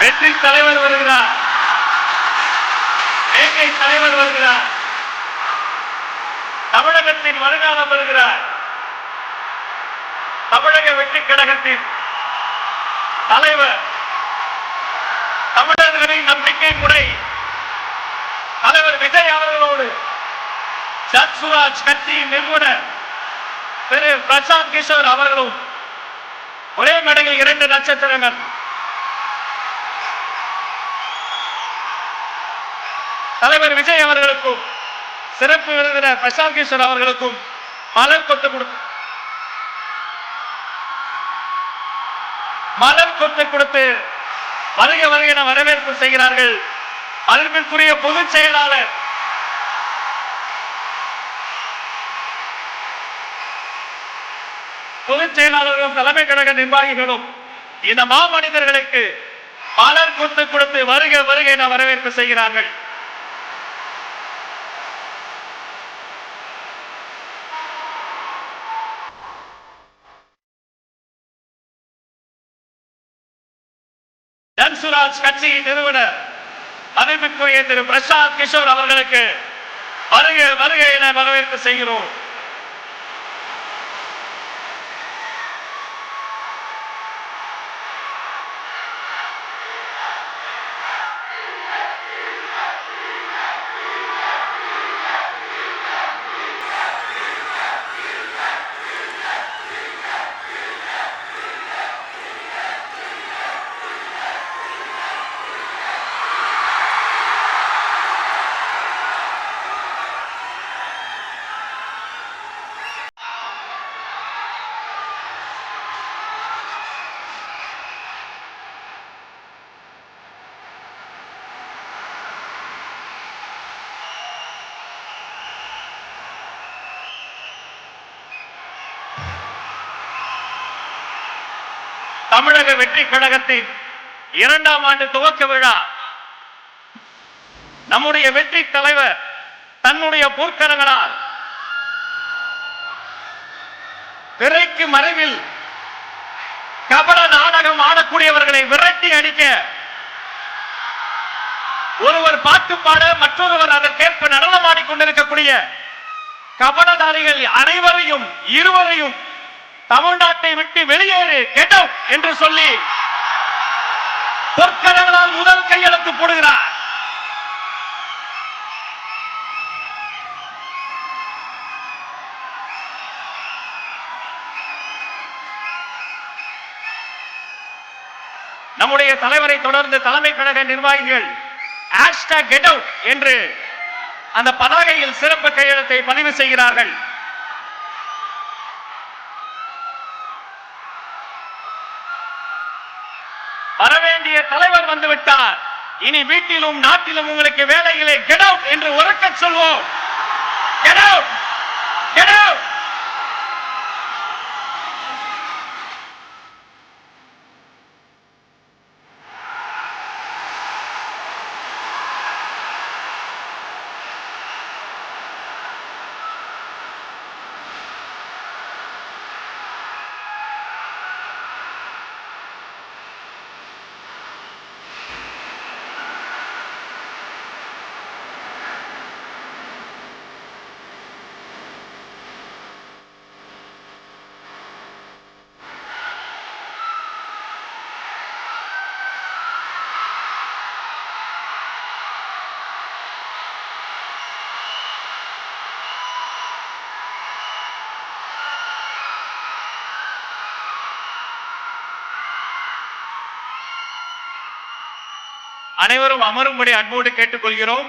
வெற்றி தலைவர் வருகிறார். வேங்கை தலைவர் வருகிறார். தமிழகத்தின் வருங்காலம் வருகிறார். தமிழக வெற்றி கழகத்தின் தலைவர். தமிழர்களின் நம்பிக்கை முறை. தலைவர் விஜய் அவர்களோடு சத்சுராஜ் கட்சியின் நிறுவனர் திரு பிரசாந்த் கிஷோர் அவர்களும் ஒரே மேடையில் இரண்டு நட்சத்திரங்கள். தலைவர் விஜய் அவர்களுக்கும் சிறப்பு விருந்தினர் பிரசாந்த் கிஷோர் அவர்களுக்கும் மலர் கொத்து கொடு மலர் கொத்து கொடுத்து வருக வருக என வரவேற்பு செய்கிறார்கள் அன்பிற்குரிய பொதுச் செயலாளர். பொதுச் செயலாளர்களும் தலைமை கழக நிர்வாகிகளும் இந்த மாமனிதர்களுக்கு மலர் கொத்து கொடுத்து வருக வருக என வரவேற்பு செய்கிறார்கள். தன்சுராஜ் கட்சியின் நிறுவனர் அறிவிக்குரிய திரு பிரசாத் கிஷோர் அவர்களுக்கு வருகை வருகை என வரவேற்பு செய்கிறோம். தமிழக வெற்றி கழகத்தின் இரண்டாம் ஆண்டு துவக்க விழா. நம்முடைய வெற்றி தலைவர் தன்னுடைய போர்க்கரங்களால் திரைக்கு மறைவில் கபட நாடகம் ஆடக்கூடியவர்களை விரட்டி அடிக்க ஒருவர் பாட்டு பாட மற்றொருவர் அதற்கேற்ப நடனமாடிக் கொண்டிருக்கக்கூடிய கபலதாரிகள் அனைவரையும் இருவரையும் தமிழ்நாட்டை விட்டு வெளியேறு கெட் அவுட் என்று சொல்லி பொற்கரங்களால் முதல் கையெழுத்து போடுகிறார். நம்முடைய தலைவரை தொடர்ந்து தலைமை கழக நிர்வாகிகள் ஹேஷ்டாக் கெட் அவுட் என்று அந்த பதாகையில் சிறப்பு கையெழுத்தை பதிவு செய்கிறார்கள். வேண்டிய தலைவர் வந்துவிட்டார் இனி வீட்டிலும் நாட்டிலும் உங்களுக்கு வேலைகளை கெட் அவுட் என்று உறக்க சொல்வோம். கெட் அவுட் கெட் அவுட் அனைவரும் அமரும்படி அன்போடு கேட்டுக்கொள்கிறோம்.